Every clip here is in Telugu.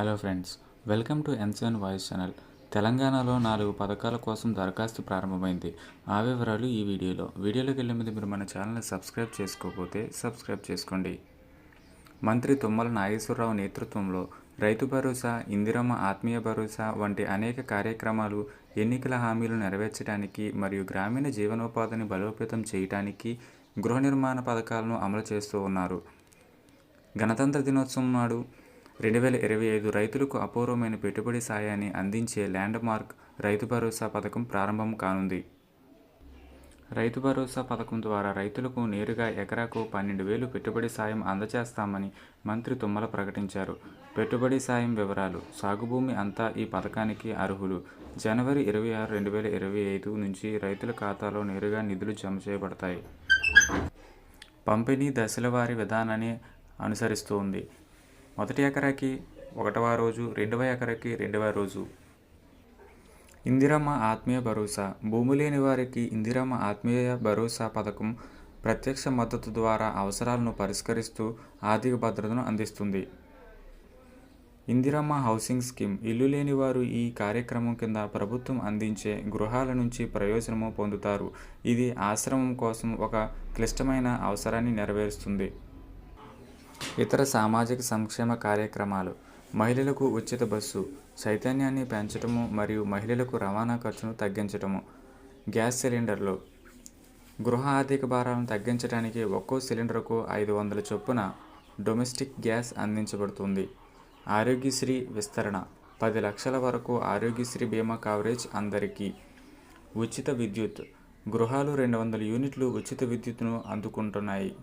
Hello friends welcome to NCN voice channel. తెలంగాణలో నాలుగు పథకాల కోసం దరఖాస్తు ప్రారంభమైంది. ఆ వివరాలు ఈ వీడియోలో. వీడియోలోకి వెళ్ళే ముందు మీరు మన ఛానల్ని సబ్స్క్రైబ్ చేసుకోకపోతే సబ్స్క్రైబ్ చేసుకోండి. మంత్రి తుమ్మల నాగేశ్వరరావు నేతృత్వంలో రైతు భరోసా ఇందిరమ్మ ఆత్మీయ భరోసా వంటి అనేక కార్యక్రమాలు ఎన్నికల హామీలు నెరవేర్చడానికి మరియు గ్రామీణ జీవనోపాధిని బలోపేతం చేయడానికి గృహ నిర్మాణ పథకాలను అమలు చేస్తూ ఉన్నారు. గణతంత్ర దినోత్సవం నాడు రెండు వేల ఇరవై ఐదు రైతులకు అపూర్వమైన పెట్టుబడి సాయాన్ని అందించే ల్యాండ్ మార్క్ రైతు భరోసా పథకం ప్రారంభం కానుంది. రైతు భరోసా పథకం ద్వారా రైతులకు నేరుగా ఎకరాకు పన్నెండు వేలు పెట్టుబడి సాయం అందజేస్తామని మంత్రి తుమ్మల ప్రకటించారు. పెట్టుబడి సాయం వివరాలు సాగుభూమి అంతా ఈ పథకానికి అర్హులు. జనవరి ఇరవై ఆరు రెండు వేల ఇరవై ఐదు నుంచి రైతుల ఖాతాలో నేరుగా నిధులు జమ చేయబడతాయి. పంపిణీ దశల వారి విధానాన్ని అనుసరిస్తోంది. మొదటి ఎకరాకి ఒకటవ రోజు రెండవ ఎకరాకి రెండవ రోజు. ఇందిరమ్మ ఆత్మీయ భరోసా. భూమి లేని వారికి ఇందిరమ్మ ఆత్మీయ భరోసా పథకం ప్రత్యక్ష మద్దతు ద్వారా అవసరాలను పరిష్కరిస్తూ ఆర్థిక భద్రతను అందిస్తుంది. Indiramma housing scheme. ఇల్లు లేని వారు ఈ కార్యక్రమం కింద ప్రభుత్వం అందించే గృహాల నుంచి ప్రయోజనము పొందుతారు. ఇది ఆశ్రమం కోసం ఒక క్లిష్టమైన అవసరాన్ని నెరవేరుస్తుంది. ఇతర సామాజిక సంక్షేమ కార్యక్రమాలు మహిళలకు ఉచిత బస్సు చైతన్యాన్ని పెంచడము మరియు మహిళలకు రవాణా ఖర్చును తగ్గించడము గ్యాస్ సిలిండర్లు. గృహ ఆర్థిక భారాలను తగ్గించడానికి ఒక్కో సిలిండర్కు ఐదు వందల చొప్పున డొమెస్టిక్ గ్యాస్ అందించబడుతుంది. ఆరోగ్యశ్రీ విస్తరణ. పది లక్షల వరకు ఆరోగ్యశ్రీ బీమా కవరేజ్ అందరికీ. ఉచిత విద్యుత్. గృహాలు రెండు వందల యూనిట్లు ఉచిత విద్యుత్ను అందుకుంటున్నాయి.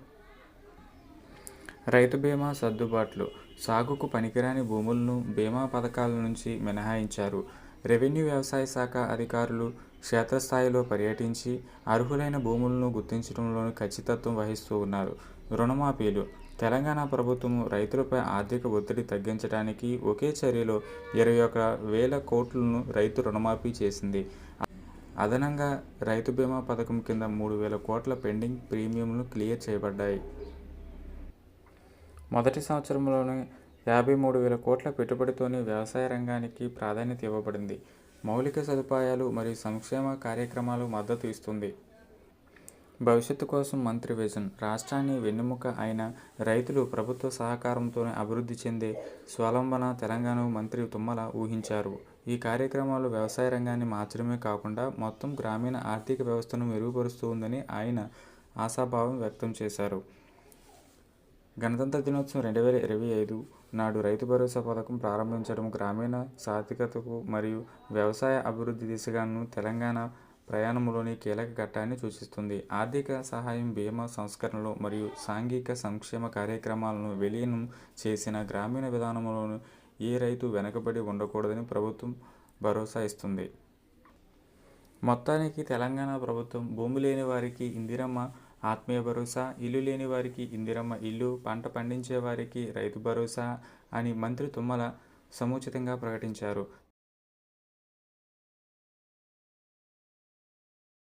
రైతు బీమా సర్దుబాట్లు సాగుకు పనికిరాని భూములను బీమా పథకాల నుంచి మినహాయించారు. రెవెన్యూ వ్యవసాయ శాఖ అధికారులు క్షేత్రస్థాయిలో పర్యటించి అర్హులైన భూములను గుర్తించడంలోని ఖచ్చితత్వం వహిస్తూ ఉన్నారు. రుణమాఫీలు తెలంగాణ ప్రభుత్వం రైతులపై ఆర్థిక ఒత్తిడి తగ్గించడానికి ఒకే చర్యలో ఇరవై ఒక వేల కోట్లను రైతు రుణమాఫీ చేసింది. అదనంగా రైతు బీమా పథకం కింద మూడు వేల కోట్ల పెండింగ్ ప్రీమియంలు క్లియర్ చేయబడ్డాయి. మొదటి సంవత్సరంలోనే యాభై మూడు వేల కోట్ల పెట్టుబడితోనే వ్యవసాయ రంగానికి ప్రాధాన్యత ఇవ్వబడింది. మౌలిక సదుపాయాలు మరియు సంక్షేమ కార్యక్రమాలు మద్దతు ఇస్తుంది. భవిష్యత్తు కోసం మంత్రి విజన్ రాష్ట్రాన్ని వెన్నెముక అయిన రైతులు ప్రభుత్వ సహకారంతోనే అభివృద్ధి చెందే స్వలంబన తెలంగాణ మంత్రి తుమ్మల ఊహించారు. ఈ కార్యక్రమాలు వ్యవసాయ రంగాన్ని మార్చడమే కాకుండా మొత్తం గ్రామీణ ఆర్థిక వ్యవస్థను మెరుగుపరుస్తుందని ఆయన ఆశాభావం వ్యక్తం చేశారు. గణతంత్ర దినోత్సవం రెండు వేల ఇరవై ఐదు నాడు రైతు భరోసా పథకం ప్రారంభించడం గ్రామీణ సాధికతకు మరియు వ్యవసాయ అభివృద్ధి దిశగాను తెలంగాణ ప్రయాణంలోని కీలక ఘట్టాన్ని సూచిస్తుంది. ఆర్థిక సహాయం బీమా సంస్కరణలు మరియు సాంఘిక సంక్షేమ కార్యక్రమాలను విలీనం చేసిన గ్రామీణ విధానంలోనూ ఏ రైతు వెనుకబడి ఉండకూడదని ప్రభుత్వం భరోసా ఇస్తుంది. మొత్తానికి తెలంగాణ ప్రభుత్వం భూమి లేని వారికి ఇందిరమ్మ ఆత్మీయ భరోసా ఇల్లు లేని వారికి ఇందిరమ్మ ఇల్లు పంట పండించే వారికి రైతు భరోసా అని మంత్రి తుమ్మల సముచితంగా ప్రకటించారు.